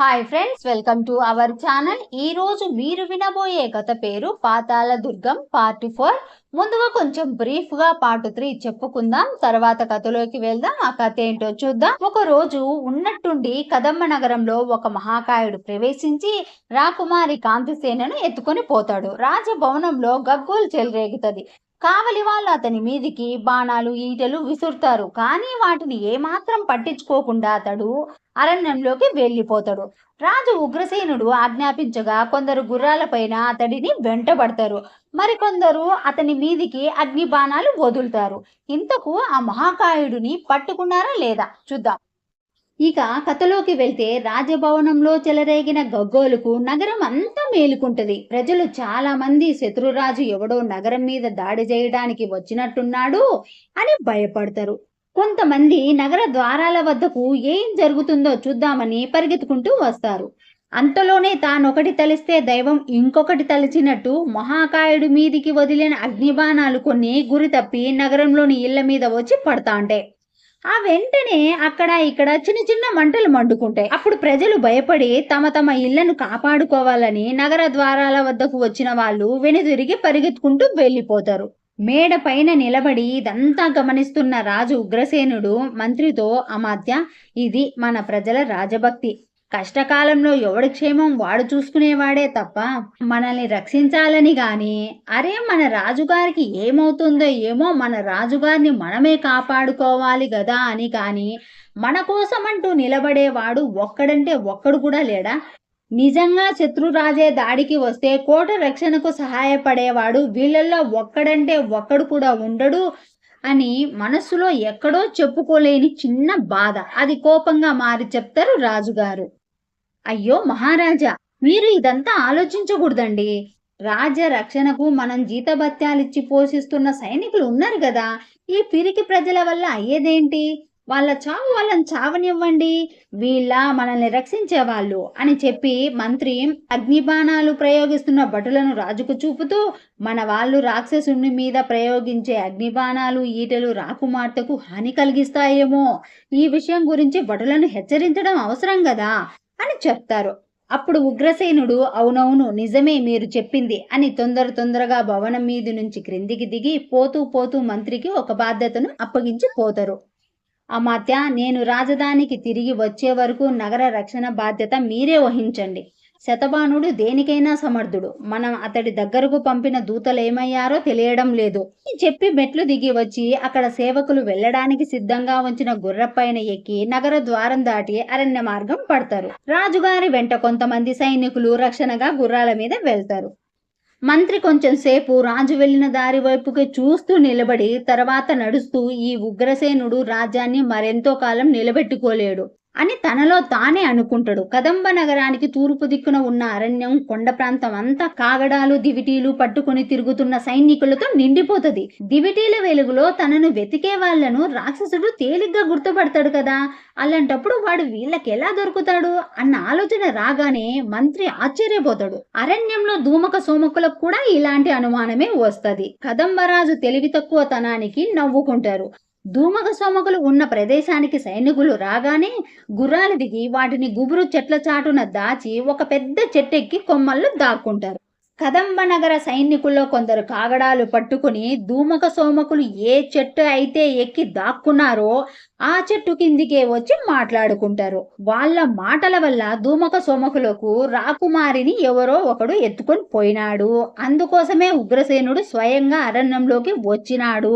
Hi friends welcome to our channel ఈ రోజు మీరు వినబోయే కథ పేరు పాతాళ దుర్గం పార్ట్ ఫోర్ ముందుగా కొంచెం బ్రీఫ్గా పార్ట్ త్రీ చెప్పుకుందాం. తర్వాత కథలోకి వెళ్దాం. ఆ కథ ఏంటో చూద్దాం. ఒక రోజు ఉన్నట్టుండి కదంబ నగరంలో ఒక మహాకాయుడు ప్రవేశించి రాకుమారి కాంతిసేనను ఎత్తుకొని పోతాడు. రాజభవనంలో గగ్గోలు చెలరేగుతది. కావలి వాళ్ళు అతని మీదికి బాణాలు ఈటలు విసురుతారు. కానీ వాటిని ఏమాత్రం పట్టించుకోకుండా అతడు అరణ్యంలోకి వెళ్ళిపోతాడు. రాజు ఉగ్రసేనుడు ఆజ్ఞాపించగా కొందరు గుర్రాలపైన అతడిని వెంటబడతారు. మరికొందరు అతని మీదికి అగ్ని బాణాలు వదులుతారు. ఇంతకు ఆ మహాకాయుడిని పట్టుకున్నారా లేదా? చూద్దాం. ఇక కథలోకి వెళ్తే రాజభవనంలో చెలరేగిన గగ్గోలుకు నగరం అంతా మేలుకుంటది. ప్రజలు చాలా మంది శత్రురాజు ఎవడో నగరం మీద దాడి చేయడానికి వచ్చినట్టున్నాడు అని భయపడతారు. కొంతమంది నగర ద్వారాల వద్దకు ఏం జరుగుతుందో చూద్దామని పరిగెత్తుకుంటూ వస్తారు. అంతలోనే తానొకటి తలిస్తే దైవం ఇంకొకటి తలిచినట్టు మహాకాయుడి మీదికి వదిలిన అగ్నిబాణాలు కొన్ని గురి తప్పి నగరంలోని ఇళ్ళ మీద వచ్చి పడతాంటాయి ఆ వెంటనే అక్కడ ఇక్కడ చిన్న చిన్న మంటలు మండుకుంటాయి. అప్పుడు ప్రజలు భయపడి తమ తమ ఇళ్ళను కాపాడుకోవాలని నగర ద్వారాల వద్దకు వచ్చిన వాళ్ళు వెనుదిరిగి పరిగెత్తుకుంటూ వెళ్ళిపోతారు. మేడ పైన నిలబడి ఇదంతా గమనిస్తున్న రాజు ఉగ్రసేనుడు మంత్రితో అమాత్య ఇది మన ప్రజల రాజభక్తి. కష్టకాలంలో ఎవడి క్షేమం వాడు చూసుకునేవాడే తప్ప మనల్ని రక్షించాలని గాని అరే మన రాజుగారికి ఏమవుతుందో ఏమో మన రాజుగారిని మనమే కాపాడుకోవాలి కదా అని కాని మన కోసమంటూ నిలబడేవాడు ఒక్కడంటే ఒక్కడు కూడా లేడా? నిజంగా శత్రురాజే దాడికి వస్తే కోట రక్షణకు సహాయపడేవాడు వీళ్ళల్లో ఒక్కడంటే ఒక్కడు కూడా ఉండడు అని మనసులో ఎక్కడో చెప్పుకోలేని చిన్న బాధ. అది కోపంగా మారి చెప్తారు రాజుగారు. అయ్యో మహారాజా మీరు ఇదంతా ఆలోచించకూడదండి. రాజ్య రక్షణకు మనం జీతభత్యాలిచ్చి పోషిస్తున్న సైనికులు ఉన్నారు కదా. ఈ పిరికి ప్రజల వల్ల అయ్యేదేంటి? వాళ్ళ చావు వాళ్ళని చావనివ్వండి వీళ్ళ మనల్ని రక్షించే వాళ్ళు అని చెప్పి మంత్రి అగ్నిబాణాలు ప్రయోగిస్తున్న భటులను రాజుకు చూపుతూ మన వాళ్ళు రాక్షసుని మీద ప్రయోగించే అగ్నిబాణాలు ఈటలు రాకుమార్తెకు హాని కలిగిస్తాయేమో. ఈ విషయం గురించి భటులను హెచ్చరించడం అవసరం కదా అని చెప్తారు. అప్పుడు ఉగ్రసేనుడు అవునవును నిజమే మీరు చెప్పింది అని తొందర తొందరగా భవనం మీది నుంచి క్రిందికి దిగి పోతూ పోతూ మంత్రికి ఒక బాధ్యతను అప్పగించి పోతారు. అమాత్య నేను రాజధానికి తిరిగి వచ్చే వరకు నగర రక్షణ బాధ్యత మీరే వహించండి. శతబానుడు దేనికైనా సమర్థుడు. మనం అతడి దగ్గరకు పంపిన దూతలు ఏమయ్యారో తెలియడం లేదు. చెప్పి మెట్లు దిగి వచ్చి అక్కడ సేవకులు వెళ్ళడానికి సిద్ధంగా ఉంచిన గుర్రపైన ఎక్కి నగర ద్వారం దాటి అరణ్య మార్గం పడతారు. రాజుగారి వెంట కొంతమంది సైనికులు రక్షణగా గుర్రాల మీద వెళ్తారు. మంత్రి కొంచెంసేపు రాజు వెళ్ళిన దారి వైపుకి చూస్తూ నిలబడి తర్వాత నడుస్తూ ఈ ఉగ్రసేనుడు రాజ్యాన్ని మరెంతో కాలం నిలబెట్టుకోలేడు. అని తనలో తానే అనుకుంటాడు. కదంబ నగరానికి తూర్పు దిక్కున ఉన్న అరణ్యం కొండ ప్రాంతం అంతా కాగడాలు దివిటీలు పట్టుకుని తిరుగుతున్న సైనికులతో నిండిపోతుంది. దివిటీల వెలుగులో తనను వెతికే వాళ్ళను రాక్షసుడు తేలిగ్గా గుర్తుపడతాడు కదా. అలాంటప్పుడు వాడు వీళ్ళకి ఎలా దొరుకుతాడు అన్న ఆలోచన రాగానే మంత్రి ఆశ్చర్యపోతాడు. అరణ్యంలో ధూమక సోమకులకు కూడా ఇలాంటి అనుమానమే వస్తుంది. కదంబరాజు తెలివి తక్కువ తనానికి నవ్వుకుంటారు. దూమగ సోమగులు ఉన్న ప్రదేశానికి సైనికులు రాగానే గుర్రాలు దిగి వాటిని గుబురు చెట్ల చాటున దాచి ఒక పెద్ద చెట్టెక్కి కొమ్మల్లో దాక్కుంటారు. కదంబ నగర సైనికుల్లో కొందరు కాగడాలు పట్టుకుని ధూమక సోమకులు ఏ చెట్టు అయితే ఎక్కి దాక్కున్నారో ఆ చెట్టు కిందికే వచ్చి మాట్లాడుకుంటారు. వాళ్ళ మాటల వల్ల ధూమక సోమకులకు రాకుమారిని ఎవరో ఒకడు ఎత్తుకొని పోయినాడు. అందుకోసమే ఉగ్రసేనుడు స్వయంగా అరణ్యంలోకి వచ్చినాడు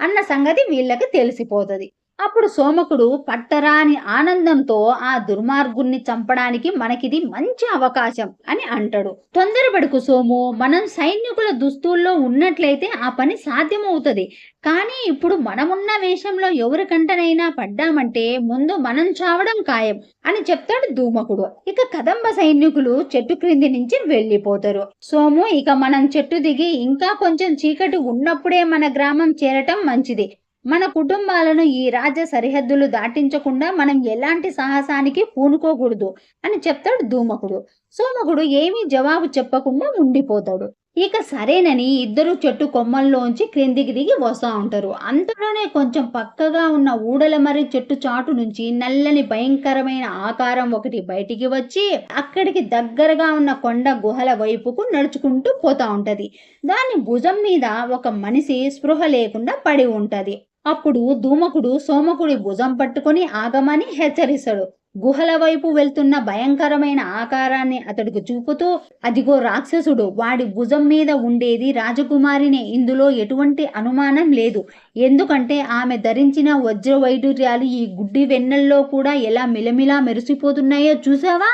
అన్న సంగతి వీళ్ళకి తెలిసిపోతుంది. అప్పుడు సోమకుడు పట్టరాని ఆనందంతో ఆ దుర్మార్గుణ్ణి చంపడానికి మనకిది మంచి అవకాశం అని అంటాడు. తొందరపడుకు సోము మనం సైనికుల దుస్తుల్లో ఉన్నట్లయితే ఆ పని సాధ్యమవుతుంది. కానీ ఇప్పుడు మనమున్న వేషంలో ఎవరికంటనైనా పడ్డామంటే ముందు మనం చావడం ఖాయం అని చెప్తాడు ధూమకుడు. ఇక కదంబ సైనికులు చెట్టు క్రింది నుంచి వెళ్ళిపోతారు. సోము ఇక మనం చెట్టు దిగి ఇంకా కొంచెం చీకటి ఉన్నప్పుడే మన గ్రామం చేరటం మంచిది. మన కుటుంబాలను ఈ రాజ్య సరిహద్దులు దాటించకుండా మనం ఎలాంటి సాహసానికి పూనుకోకూడదు అని చెప్తాడు ధూమకుడు. సోమకుడు ఏమీ జవాబు చెప్పకుండా ఉండిపోతాడు. ఇక సరేనని ఇద్దరు చెట్టు కొమ్మల్లోంచి క్రిందికి దిగి వస్తూ ఉంటారు. అంతలోనే కొంచెం పక్కగా ఉన్న ఊడల మరి చెట్టు చాటు నుంచి నల్లని భయంకరమైన ఆకారం ఒకటి బయటికి వచ్చి అక్కడికి దగ్గరగా ఉన్న కొండ గుహల వైపుకు నడుచుకుంటూ పోతా ఉంటది. దాని భుజం మీద ఒక మనిషి స్పృహ లేకుండా పడి ఉంటది. అప్పుడు ధూమకుడు సోమకుడి భుజం పట్టుకొని ఆగమని హెచ్చరిస్తాడు. గుహల వైపు వెళ్తున్న భయంకరమైన ఆకారాన్ని అతడికి చూపుతూ అదిగో రాక్షసుడు వాడి భుజం మీద ఉండేది రాజకుమారినే ఇందులో ఎటువంటి అనుమానం లేదు. ఎందుకంటే ఆమె ధరించిన వజ్ర వైడూర్యాలు ఈ గుడ్డి వెన్నెల్లో కూడా ఎలా మిలమిలా మెరిసిపోతున్నాయో చూసావా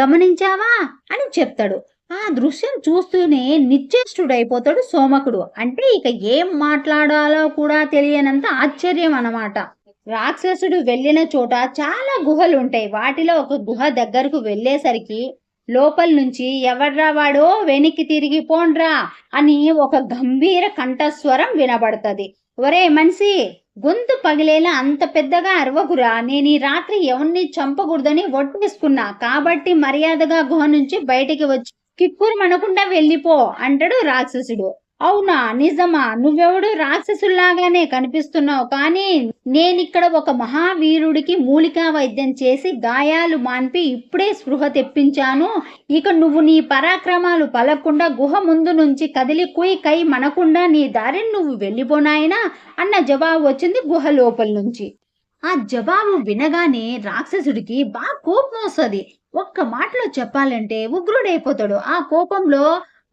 గమనించావా? అని చెప్తాడు. ఆ దృశ్యం చూస్తూనే నిశ్చేష్టుడైపోతాడు సోమకుడు. అంటే ఇక ఏం మాట్లాడాలో కూడా తెలియనంత ఆశ్చర్యం అన్నమాట. రాక్షసుడు వెళ్ళిన చోట చాలా గుహలు ఉంటాయి వాటిలో ఒక గుహ దగ్గరకు వెళ్ళేసరికి లోపల నుంచి ఎవర్రా వాడో వెనక్కి తిరిగి పోండ్రా అని ఒక గంభీర కంఠస్వరం వినబడుతుంది. ఒరే మనిషి గొంతు పగిలేలా అంత పెద్దగా అరవకురా. నేను ఈ రాత్రి ఎవరిని చంపకూడదని ఒట్టేసుకున్నా కాబట్టి మర్యాదగా గుహ నుంచి బయటికి వచ్చి కిక్కురు మనకుండా వెళ్ళిపో అంటాడు రాక్షసుడు. అవునా? నిజమా? నువ్వెవడు? రాక్షసుల్లాగానే కనిపిస్తున్నావు. కానీ నేనిక్కడ ఒక మహావీరుడికి మూలికా వైద్యం చేసి గాయాలు మాన్పి ఇప్పుడే స్పృహ తెప్పించాను. ఇక నువ్వు నీ పరాక్రమాలు పలకుండా గుహ ముందు నుంచి కదిలి కుయి కై మనకుండా నీ దారిని నువ్వు వెళ్ళిపోనాయినా అన్న జవాబు వచ్చింది గుహ లోపల నుంచి. ఆ జవాబు వినగానే రాక్షసుడికి బాగా కోపం వస్తుంది ఒక్క మాటలో చెప్పాలంటే ఉగ్రుడైపోతాడు. ఆ కోపంలో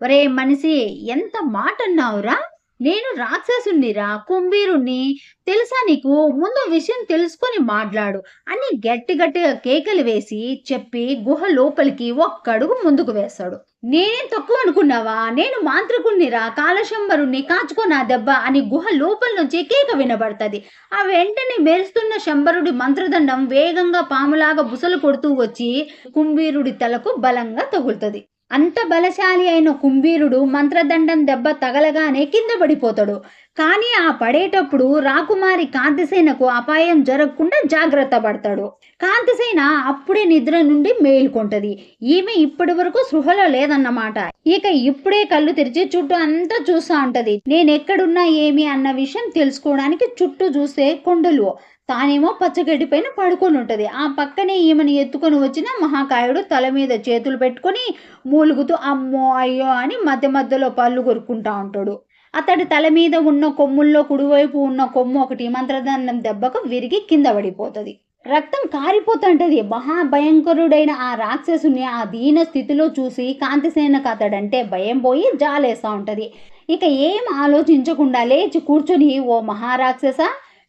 ఒరే మనిషి ఎంత మాట అన్నావురా నేను రాక్షసుణ్ణిరా కుంభీరుణ్ణి. తెలుసా నీకు? ముందు విషయం తెలుసుకొని మాట్లాడు అని గట్టి గట్టిగా కేకలు వేసి చెప్పి గుహ లోపలికి ఒక్కడుగు ముందుకు వేస్తాడు. నేనేం తక్కువ అనుకున్నావా? నేను మాంత్రికుణ్ణిరా కాలశంబరుణ్ణి కాచుకో నా దెబ్బ అని గుహ లోపల నుంచి కేక వినబడుతుంది. ఆ వెంటనే మెరుస్తున్న శంబరుడి మంత్రదండం వేగంగా పాములాగా బుసలు కొడుతూ వచ్చి కుంభీరుడి తలకు బలంగా తగులుతుంది. అంత బలశాలి అయిన కుంభీరుడు మంత్రదండం దెబ్బ తగలగానే కింద పడిపోతాడు. కానీ ఆ పడేటప్పుడు రాకుమారి కాంతిసేనకు అపాయం జరగకుండా జాగ్రత్త పడతాడు. కాంతిసేన అప్పుడే నిద్ర నుండి మేలుకుంటది. ఈమె ఇప్పటి వరకు సృహలో లేదన్నమాట. ఇక ఇప్పుడే కళ్ళు తెరిచి చుట్టూ అంతా చూస్తా ఉంటది. నేను ఎక్కడున్నా ఏమి అన్న విషయం తెలుసుకోవడానికి చుట్టూ చూస్తే కొండలు. తానేమో పచ్చగడ్డి పైన పడుకొని ఉంటుంది. ఆ పక్కనే ఈమెను ఎత్తుకొని వచ్చిన మహాకాయుడు తల మీద చేతులు పెట్టుకొని మూలుగుతూ అమ్మో అయ్యో అని మధ్య మధ్యలో పళ్ళు కొరుక్కుంటా ఉంటాడు. అతడి తల మీద ఉన్న కొమ్ముల్లో కుడివైపు ఉన్న కొమ్ము ఒకటి మంత్రదండం దెబ్బకు విరిగి కింద పడిపోతుంది. రక్తం కారిపోతుంటది. మహాభయంకరుడైన ఆ రాక్షసుని ఆ దీన స్థితిలో చూసి కాంతిసేనకు అతడంటే భయం పోయి జాలేస్తూ ఉంటుంది. ఇక ఏం ఆలోచించకుండా లేచి కూర్చొని ఓ మహారాక్షస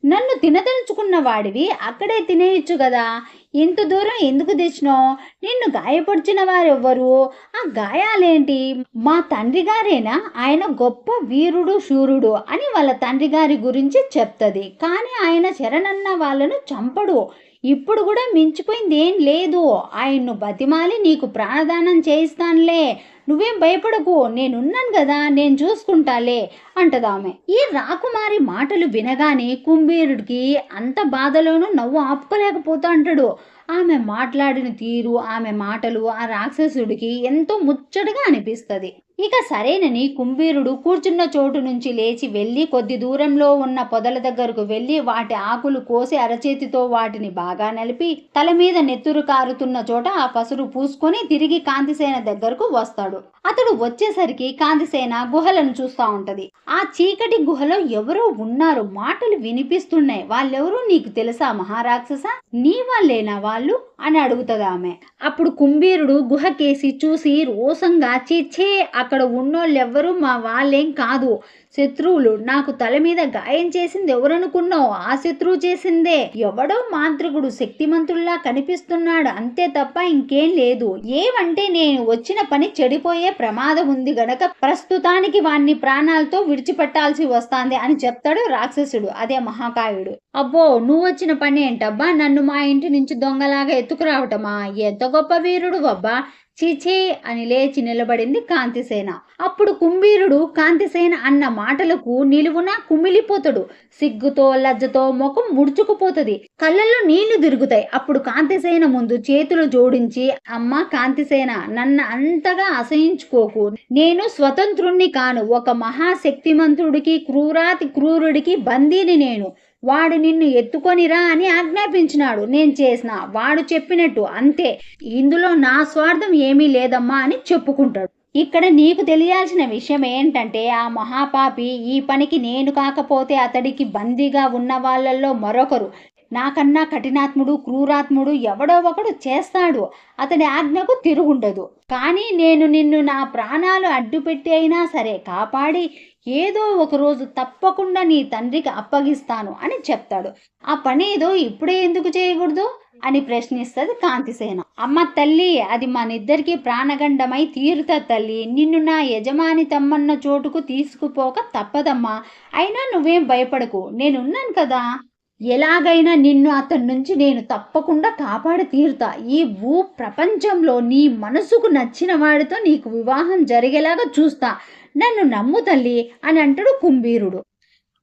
నన్ను తినదలుచుకున్న వాడివి అక్కడే తినేయచ్చు కదా. ఇంత దూరం ఎందుకు తెచ్చినావు? నిన్ను గాయపరిచిన వారెవ్వరు? ఆ గాయాలేంటి? మా తండ్రి గారేనా? ఆయన గొప్ప వీరుడు శూరుడు అని వాళ్ళ తండ్రి గారి గురించి చెప్తుంది. కానీ ఆయన శరణన్న వాళ్ళను చంపడు. ఇప్పుడు కూడా మించిపోయింది ఏం లేదు. ఆయన్ను బతిమాలి నీకు ప్రాణదానం చేయిస్తానులే. నువ్వేం భయపడకు. నేనున్నాను కదా నేను చూసుకుంటాలే అంటదామె ఈ రాకుమారి మాటలు వినగానే కుంభీరుడికి అంత బాధలోనూ నవ్వు ఆపుకోలేకపోతా అంటాడు. ఆమె మాట్లాడిన తీరు ఆమె మాటలు ఆ రాక్షసుడికి ఎంతో ముచ్చటగా అనిపిస్తుంది. ఇక సరేనని కుంభీరుడు కూర్చున్న చోటు నుంచి లేచి వెళ్ళి కొద్ది దూరంలో ఉన్న పొదల దగ్గరకు వెళ్ళి వాటి ఆకులు కోసి అరచేతితో వాటిని బాగా నలిపి తల మీద నెత్తురు కారుతున్న చోట ఆ పసురు పూసుకొని తిరిగి కాంతిసేన దగ్గరకు వస్తాడు. అతడు వచ్చేసరికి కాంతిసేన గుహలను చూస్తా ఉంటది. ఆ చీకటి గుహలో ఎవరో ఉన్నారు. మాటలు వినిపిస్తున్నాయి. వాళ్ళెవరూ నీకు తెలుసా మహారాక్షస? నీ వాళ్ళేనా వాళ్ళు? అని అడుగుతుంది ఆమె. అప్పుడు కుంభీరుడు గుహకేసి చూసి రోసంగా చీచే అక్కడ ఉన్నోళ్ళెవ్వరూ మా వాళ్ళేం కాదు. శత్రువులు నాకు తల మీద గాయం చేసింది ఎవరనుకున్నావు? ఆ శత్రువు చేసిందే. ఎవడో మాంత్రికుడు శక్తిమంతుల్లా కనిపిస్తున్నాడు. అంతే తప్ప ఇంకేం లేదు. ఏమంటే నేను వచ్చిన పని చెడిపోయే ప్రమాదం ఉంది గనక ప్రస్తుతానికి వాణ్ణి ప్రాణాలతో విడిచిపెట్టాల్సి వస్తాంది అని చెప్తాడు రాక్షసుడు అదే మహాకాయుడు. అబ్బో నువ్వు వచ్చిన పని ఏంటబ్బా? నన్ను మా ఇంటి నుంచి దొంగలాగా ఎత్తుకురావటమా? ఎంత గొప్ప వీరుడు అబ్బా చీచీ అని లేచి నిలబడింది కాంతిసేన. అప్పుడు కుంభీరుడు కాంతిసేన అన్న మాటలకు నిలువున కుమిలిపోతాడు. సిగ్గుతో లజ్జతో ముఖం ముడుచుకుపోతుంది. కళ్ళల్లో నీళ్ళు తిరుగుతాయి. అప్పుడు కాంతిసేన ముందు చేతులు జోడించి అమ్మ కాంతిసేన నన్ను అంతగా అసహించుకోకు. నేను స్వతంత్రుణ్ణి కాను. ఒక మహాశక్తిమంతుడికి క్రూరాతి క్రూరుడికి బందీని నేను. వాడు నిన్ను ఎత్తుకొనిరా అని ఆజ్ఞాపించినాడు. నేను చేసిన. వాడు చెప్పినట్టు అంతే. ఇందులో నా స్వార్థం ఏమీ లేదమ్మా అని చెప్పుకుంటాడు. ఇక్కడ నీకు తెలియాల్సిన విషయం ఏంటంటే ఆ మహాపాపి ఈ పనికి నేను కాకపోతే అతడికి బందీగా ఉన్న వాళ్ళల్లో మరొకరు. నాకన్నా కఠినాత్ముడు క్రూరాత్ముడు ఎవడో ఒకడు చేస్తాడు. అతడి ఆజ్ఞకు తిరుగుండదు. కానీ నేను నిన్ను నా ప్రాణాలు అడ్డుపెట్టి అయినా సరే కాపాడి ఏదో ఒకరోజు తప్పకుండా నీ తండ్రికి అప్పగిస్తాను అని చెప్తాడు. ఆ పని ఏదో ఇప్పుడే ఎందుకు చేయకూడదు? అని ప్రశ్నిస్తుంది కాంతిసేన. అమ్మ తల్లి అది మనిద్దరికీ ప్రాణగండమై తీరుతా తల్లి. నిన్ను నా యజమాని తమ్మన్న చోటుకు తీసుకుపోక తప్పదమ్మా. అయినా నువ్వేం భయపడకు. నేనున్నాను కదా. ఎలాగైనా నిన్ను అతని నుంచి నేను తప్పకుండా కాపాడి తీరుతా. ఈ భూ ప్రపంచంలో నీ మనసుకు నచ్చిన వాడితో నీకు వివాహం జరిగేలాగా చూస్తా. నన్ను నమ్ము తల్లి అని అంటాడు కుంభీరుడు.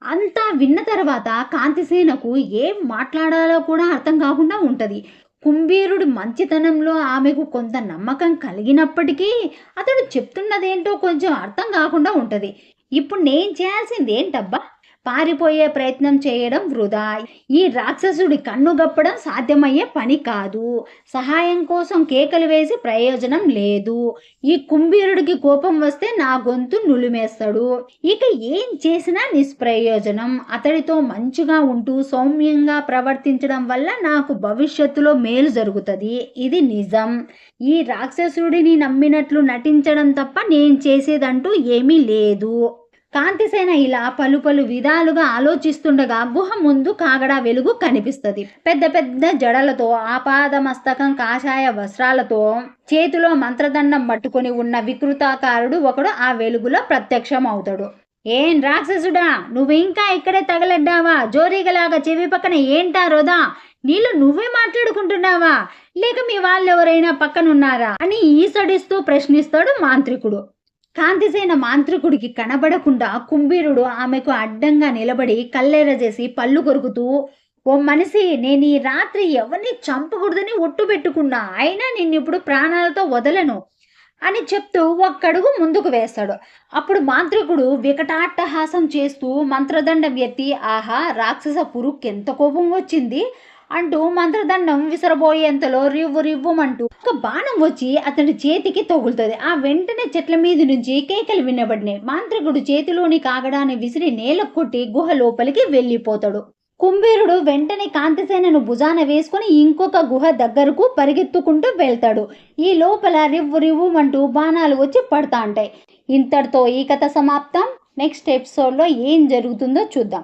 అంతా విన్న తర్వాత కాంతిసేనకు ఏం మాట్లాడాలో కూడా అర్థం కాకుండా ఉంటుంది. కుంభీరుడు మంచితనంలో ఆమెకు కొంత నమ్మకం కలిగినప్పటికీ అతడు చెప్తున్నదేంటో కొంచెం అర్థం కాకుండా ఉంటుంది. ఇప్పుడు నేను చేయాల్సింది ఏంటబ్బా పారిపోయే ప్రయత్నం చేయడం వృధా. ఈ రాక్షసుడి కన్ను గప్పడం సాధ్యమయ్యే పని కాదు. సహాయం కోసం కేకలు వేసి ప్రయోజనం లేదు. ఈ కుంభీరుడికి కోపం వస్తే నా గొంతు నులిమేస్తాడు. ఇక ఏం చేసినా నిష్ప్రయోజనం. అతడితో మంచిగా ఉంటూ సౌమ్యంగా ప్రవర్తించడం వల్ల నాకు భవిష్యత్తులో మేలు జరుగుతుంది. ఇది నిజం. ఈ రాక్షసుడిని నమ్మినట్లు నటించడం తప్ప నేను చేసేదంటూ ఏమీ లేదు. కాంతిసేన ఇలా పలు పలు విధాలుగా ఆలోచిస్తుండగా గుహ ముందు కాగడా వెలుగు కనిపిస్తుంది. పెద్ద పెద్ద జడలతో ఆపాదమస్తకం కాషాయ వస్త్రాలతో చేతిలో మంత్రదండం పట్టుకొని ఉన్న వికృతాకారుడు ఒకడు ఆ వెలుగులో ప్రత్యక్షం అవుతాడు ఏం రాక్షసుడా నువ్వు ఇంకా ఇక్కడే తగలడ్డావా? జోరీగలాగా చెవి పక్కన ఏంటా రోదా? నీళ్ళు నువ్వే మాట్లాడుకుంటున్నావా? లేక మీ వాళ్ళెవరైనా పక్కనున్నారా? అని ఈసడిస్తూ ప్రశ్నిస్తాడు మాంత్రికుడు. కాంతిసేన మాంత్రికుడికి కనబడకుండా కుంభీరుడు ఆమెకు అడ్డంగా నిలబడి కల్లెర చేసి పళ్ళు కొరుకుతూ ఓ మనిషి నేను ఈ రాత్రి ఎవరిని చంపకూడదని ఒట్టు పెట్టుకున్నా? అయినా నిన్ను ఇప్పుడు ప్రాణాలతో వదలను అని చెప్తూ ఒక్కడుగు ముందుకు వేస్తాడు. అప్పుడు మాంత్రికుడు వికటాట్టహాసం చేస్తూ మంత్రదండం ఎత్తి ఆహా రాక్షస పురుక్కి ఎంత కోపం వచ్చింది? అంటూ మంత్రదండం విసరబోయేంతలో రివ్వు రివ్వుమంటూ ఒక బాణం వచ్చి అతని చేతికి తగులుతుంది. ఆ వెంటనే చెట్ల మీద నుంచి కేకలు వినబడినాయి. మాంత్రికుడు చేతిలోని కాగడాన్ని విసిరి నేల కొట్టి గుహ లోపలికి వెళ్ళిపోతాడు. కుంభీరుడు వెంటనే కాంతిసేనను భుజాన వేసుకుని ఇంకొక గుహ దగ్గరకు పరిగెత్తుకుంటూ వెళ్తాడు. ఈ లోపల రివ్వు రివ్వుమంటూ బాణాలు వచ్చి పడతా ఉంటాయి. ఇంతటితో ఈ కథ సమాప్తం. నెక్స్ట్ ఎపిసోడ్లో ఏం జరుగుతుందో చూద్దాం.